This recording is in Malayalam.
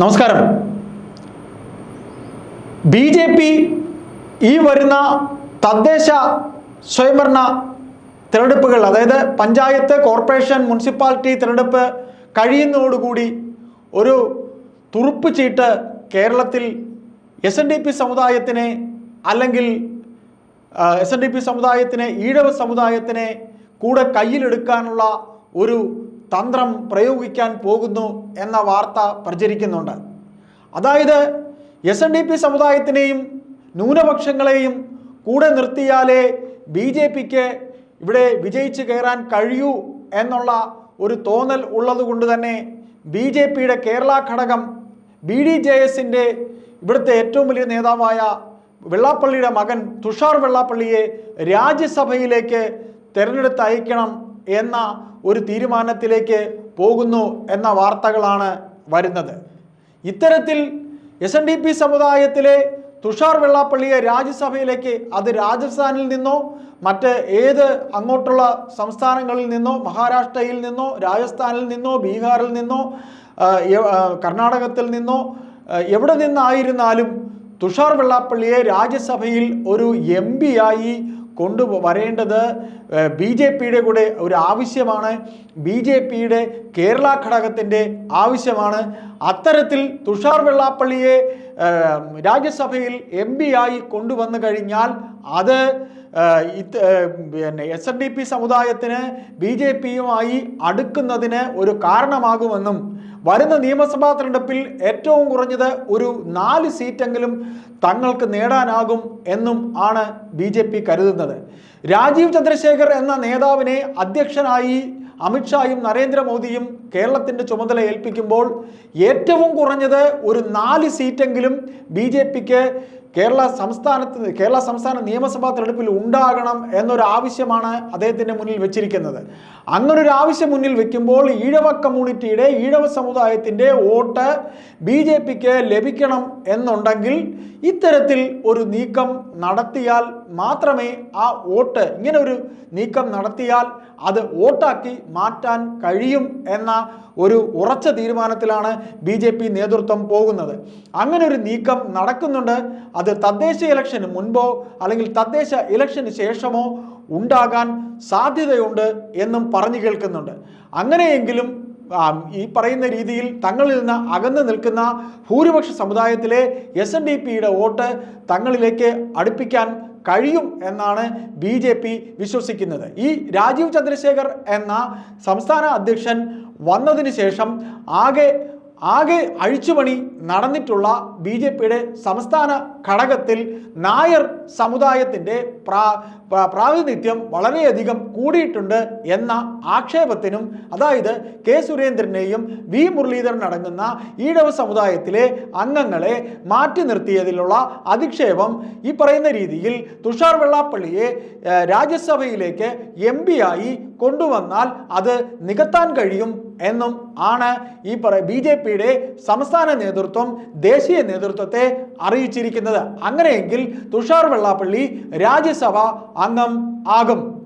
നമസ്കാരം. ബി ജെ പി ഈ വരുന്ന തദ്ദേശ സ്വയംഭരണ തിരഞ്ഞെടുപ്പുകൾ അതായത് പഞ്ചായത്ത് കോർപ്പറേഷൻ മുനിസിപ്പാലിറ്റി തിരഞ്ഞെടുപ്പ് കഴിയുന്നതോടുകൂടി ഒരു തുറുപ്പ് ചീട്ട് കേരളത്തിൽ എസ് എൻ ഡി പി സമുദായത്തിനെ അല്ലെങ്കിൽ എസ് എൻ ഡി പി സമുദായത്തിനെ ഈഴവ സമുദായത്തിനെ കൂടെ കയ്യിലെടുക്കാനുള്ള ഒരു തന്ത്രം പ്രയോഗിക്കാൻ പോകുന്നു എന്ന വാർത്ത പ്രചരിക്കുന്നുണ്ട്. അതായത് എസ് എൻ ഡി പി സമുദായത്തിനെയും ന്യൂനപക്ഷങ്ങളെയും കൂടെ നിർത്തിയാലേ ബി ജെ പിക്ക് ഇവിടെ വിജയിച്ച് കയറാൻ കഴിയൂ എന്നുള്ള ഒരു തോന്നൽ ഉള്ളതുകൊണ്ട് തന്നെ ബി ജെ പിയുടെ കേരള ഘടകം ബി ഡി ജെ എസിന്റെ ഇവിടുത്തെ ഏറ്റവും വലിയ നേതാവായ വെള്ളാപ്പള്ളിയുടെ മകൻ തുഷാർ വെള്ളാപ്പള്ളിയെ രാജ്യസഭയിലേക്ക് തിരഞ്ഞെടുത്ത് അയക്കണം എന്ന ഒരു തീരുമാനത്തിലേക്ക് പോകുന്നു എന്ന വാർത്തകളാണ് വരുന്നത്. ഇത്തരത്തിൽ എസ് എൻ ഡി പി സമുദായത്തിലെ തുഷാർ വെള്ളാപ്പള്ളിയെ രാജ്യസഭയിലേക്ക് അത് രാജസ്ഥാനിൽ നിന്നോ മറ്റ് ഏത് അങ്ങോട്ടുള്ള സംസ്ഥാനങ്ങളിൽ നിന്നോ മഹാരാഷ്ട്രയിൽ നിന്നോ രാജസ്ഥാനിൽ നിന്നോ ബീഹാറിൽ നിന്നോ കർണാടകത്തിൽ നിന്നോ എവിടെ നിന്നായിരുന്നാലും തുഷാർ വെള്ളാപ്പള്ളിയെ രാജ്യസഭയിൽ ഒരു എം ആയി കൊണ്ടു വരേണ്ടത് ബി ജെ പിയുടെ കൂടെ ഒരു ആവശ്യമാണ്. ബി ജെ പിയുടെ കേരള ഘടകത്തിന്റെ ആവശ്യമാണ്. അത്തരത്തിൽ തുഷാർ വെള്ളാപ്പള്ളിയെ രാജ്യസഭയിൽ എം ആയി കൊണ്ടുവന്നു കഴിഞ്ഞാൽ അത് പിന്നെ എസ് എൻ ഡി പി സമുദായത്തിന് ബി ജെ പിയുമായി അടുക്കുന്നതിന് ഒരു കാരണമാകുമെന്നും വരുന്ന നിയമസഭാ തെരഞ്ഞെടുപ്പിൽ ഏറ്റവും കുറഞ്ഞത് ഒരു നാല് സീറ്റെങ്കിലും തങ്ങൾക്ക് നേടാനാകും എന്നും ആണ് ബി ജെ പി കരുതുന്നത്. രാജീവ് ചന്ദ്രശേഖർ എന്ന നേതാവിനെ അധ്യക്ഷനായി അമിത്ഷായും നരേന്ദ്രമോദിയും കേരളത്തിന്റെ ചുമതല ഏൽപ്പിക്കുമ്പോൾ ഏറ്റവും കുറഞ്ഞത് ഒരു നാല് സീറ്റെങ്കിലും ബി ജെ പിക്ക് കേരള സംസ്ഥാനത്ത് കേരള സംസ്ഥാന നിയമസഭാ തെരഞ്ഞെടുപ്പിൽ ഉണ്ടാകണം എന്നൊരു ആവശ്യമാണ് അദ്ദേഹത്തിന്റെ മുന്നിൽ വെച്ചിരിക്കുന്നത്. അങ്ങനൊരു ആവശ്യം മുന്നിൽ വെക്കുമ്പോൾ ഈഴവ കമ്മ്യൂണിറ്റിയുടെ ഈഴവ സമുദായത്തിന്റെ വോട്ട് ബി ജെ പിക്ക് ലഭിക്കണം എന്നുണ്ടെങ്കിൽ ഇത്തരത്തിൽ ഒരു നീക്കം നടത്തിയാൽ മാത്രമേ ആ വോട്ട് ഇങ്ങനെ ഒരു നീക്കം നടത്തിയാൽ അത് വോട്ടാക്കി മാറ്റാൻ കഴിയും എന്ന ഒരു ഉറച്ച തീരുമാനത്തിലാണ് ബി ജെ പി നേതൃത്വം പോകുന്നത്. അങ്ങനെ ഒരു നീക്കം നടക്കുന്നുണ്ട്. അത് തദ്ദേശ ഇലക്ഷന് മുൻപോ അല്ലെങ്കിൽ തദ്ദേശ ഇലക്ഷന് ശേഷമോ ഉണ്ടാകാൻ സാധ്യതയുണ്ട് എന്നും പറഞ്ഞു കേൾക്കുന്നുണ്ട്. അങ്ങനെയെങ്കിലും ഈ പറയുന്ന രീതിയിൽ തങ്ങളിൽ നിന്ന് അകന്നു നിൽക്കുന്ന ഭൂരിപക്ഷ സമുദായത്തിലെ എസ് എൻ ഡി പിയുടെ വോട്ട് തങ്ങളിലേക്ക് അടുപ്പിക്കാൻ കഴിയും എന്നാണ് ബി ജെ പി വിശ്വസിക്കുന്നത്. ഈ രാജീവ് ചന്ദ്രശേഖർ എന്ന സംസ്ഥാന അധ്യക്ഷൻ വന്നതിന് ശേഷം ആകെ ആകെ അഴിച്ചുപണി നടന്നിട്ടുള്ള ബി ജെ പിയുടെ സംസ്ഥാന ഘടകത്തിൽ നായർ സമുദായത്തിന്റെ പ്രാ പ്രാ- പ്രാതിനിധ്യം വളരെയധികം കൂടിയിട്ടുണ്ട് എന്ന ആക്ഷേപത്തിനും അതായത് കെ സുരേന്ദ്രനെയും വി മുരളീധരൻ അടങ്ങുന്ന ഈഴവ സമുദായത്തിലെ അംഗങ്ങളെ മാറ്റി നിർത്തിയതിലുള്ള അധിക്ഷേപം ഈ പറയുന്ന രീതിയിൽ തുഷാർ വെള്ളാപ്പള്ളിയെ രാജ്യസഭയിലേക്ക് എം ആയി കൊണ്ടുവന്നാൽ അത് നികത്താൻ കഴിയും എന്നും ആണ് ഈ പറ ബി ജെ പിയുടെ സംസ്ഥാന നേതൃത്വം ദേശീയ നേതൃത്വത്തെ അറിയിച്ചിരിക്കുന്നത്. അങ്ങനെയെങ്കിൽ തുഷാർ വെള്ളാപ്പള്ളി രാജ്യസഭ അംഗം ആകും.